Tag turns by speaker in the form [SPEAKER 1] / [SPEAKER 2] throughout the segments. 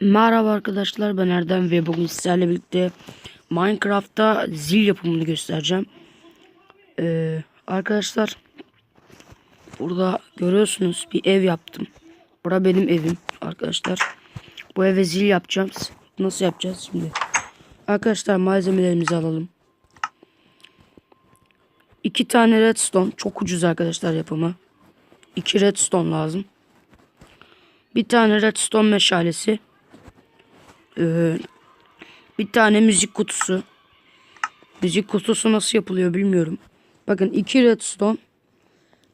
[SPEAKER 1] Merhaba arkadaşlar ben Erdem ve bugün sizlerle birlikte Minecraft'ta zil yapımını göstereceğim. Ee, arkadaşlar burada görüyorsunuz bir ev yaptım. Bura benim evim arkadaşlar. Bu eve zil yapacağım. Nasıl yapacağız şimdi? Arkadaşlar malzemelerimizi alalım. İki tane redstone çok ucuz arkadaşlar yapımı. İki redstone lazım. Bir tane redstone meşalesi. Bir tane müzik kutusu. Müzik kutusu nasıl yapılıyor bilmiyorum. Bakın iki redstone.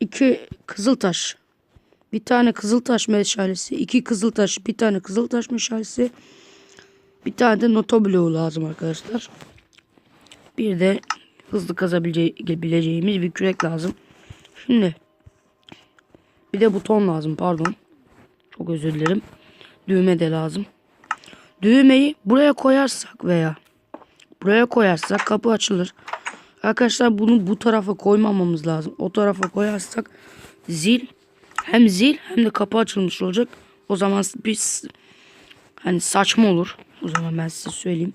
[SPEAKER 1] iki kızıltaş. Bir tane kızıltaş meşalesi. iki kızıltaş. Bir tane kızıltaş meşalesi. Bir tane de nota bloğu lazım arkadaşlar. Bir de hızlı kazabileceğimiz bir kürek lazım. Şimdi bir de buton lazım pardon. Çok özür dilerim. Düğme de lazım. Düğmeyi buraya koyarsak veya buraya koyarsak kapı açılır. Arkadaşlar bunu bu tarafa koymamamız lazım. O tarafa koyarsak zil hem zil hem de kapı açılmış olacak. O zaman biz hani saçma olur. O zaman ben size söyleyeyim.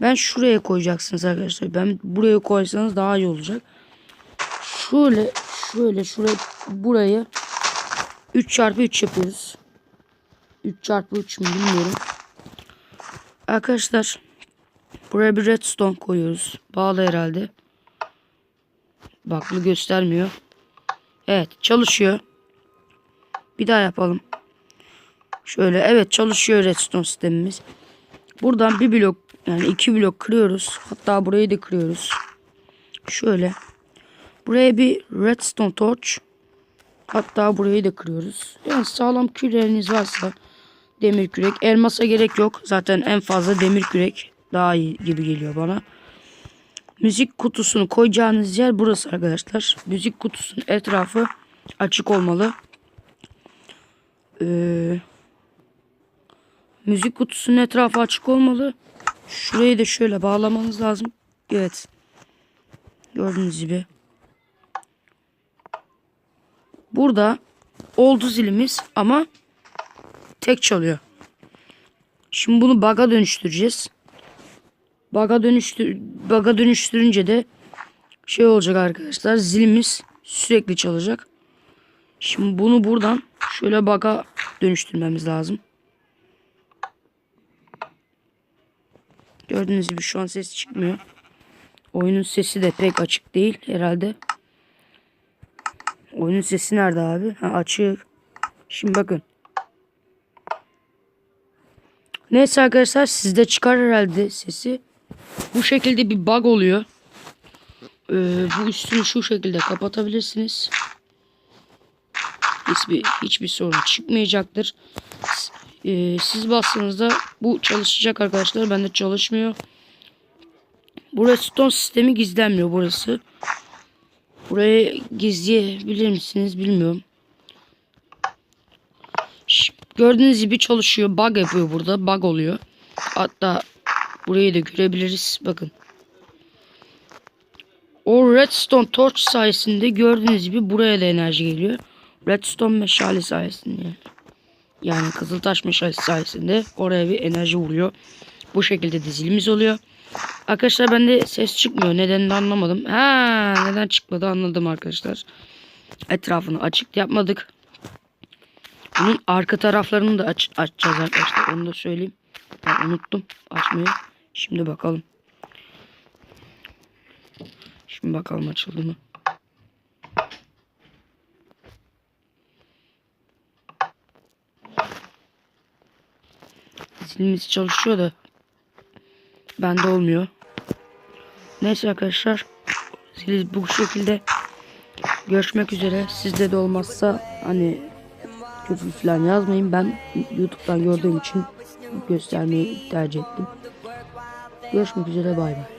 [SPEAKER 1] Ben şuraya koyacaksınız arkadaşlar. Ben buraya koysanız daha iyi olacak. Şöyle şöyle şuraya burayı 3 çarpı 3 yapıyoruz. 3 çarpı 3 mü bilmiyorum. Arkadaşlar buraya bir redstone koyuyoruz. Bağlı herhalde. Baklı göstermiyor. Evet çalışıyor. Bir daha yapalım. Şöyle evet çalışıyor redstone sistemimiz. Buradan bir blok yani iki blok kırıyoruz. Hatta burayı da kırıyoruz. Şöyle. Buraya bir redstone torch. Hatta burayı da kırıyoruz. Yani sağlam küreğiniz varsa demir kürek. Elmasa gerek yok. Zaten en fazla demir kürek daha iyi gibi geliyor bana. Müzik kutusunu koyacağınız yer burası arkadaşlar. Müzik kutusunun etrafı açık olmalı. Ee, müzik kutusunun etrafı açık olmalı. Şurayı da şöyle bağlamanız lazım. Evet. Gördüğünüz gibi. Burada oldu zilimiz ama tek çalıyor. Şimdi bunu baga dönüştüreceğiz. Baga dönüştür baga dönüştürünce de şey olacak arkadaşlar. Zilimiz sürekli çalacak. Şimdi bunu buradan şöyle baga dönüştürmemiz lazım. Gördüğünüz gibi şu an ses çıkmıyor. Oyunun sesi de pek açık değil herhalde. Oyunun sesi nerede abi? Ha, açık. Şimdi bakın. Neyse arkadaşlar sizde çıkar herhalde sesi. Bu şekilde bir bug oluyor. Ee, bu üstünü şu şekilde kapatabilirsiniz. Hiçbir, hiçbir sorun çıkmayacaktır. Ee, siz bastığınızda bu çalışacak arkadaşlar. Bende çalışmıyor. Bu redstone sistemi gizlenmiyor burası. Burayı gizleyebilir misiniz bilmiyorum. Gördüğünüz gibi çalışıyor. Bug yapıyor burada. Bug oluyor. Hatta burayı da görebiliriz. Bakın. O redstone torch sayesinde gördüğünüz gibi buraya da enerji geliyor. Redstone meşale sayesinde yani. Kızıltaş meşalesi sayesinde oraya bir enerji vuruyor. Bu şekilde dizilimiz oluyor. Arkadaşlar bende ses çıkmıyor. Nedenini anlamadım. Ha, neden çıkmadı anladım arkadaşlar. Etrafını açık yapmadık. Bunun arka taraflarını da aç açacağız arkadaşlar. Onu da söyleyeyim. Ben unuttum açmayı. Şimdi bakalım. Şimdi bakalım açıldı mı? Zilimiz çalışıyor da bende olmuyor. Neyse arkadaşlar. Zil bu şekilde görüşmek üzere. Sizde de olmazsa hani küfür falan yazmayın. Ben YouTube'dan gördüğüm için göstermeyi tercih ettim. Görüşmek üzere bay bay.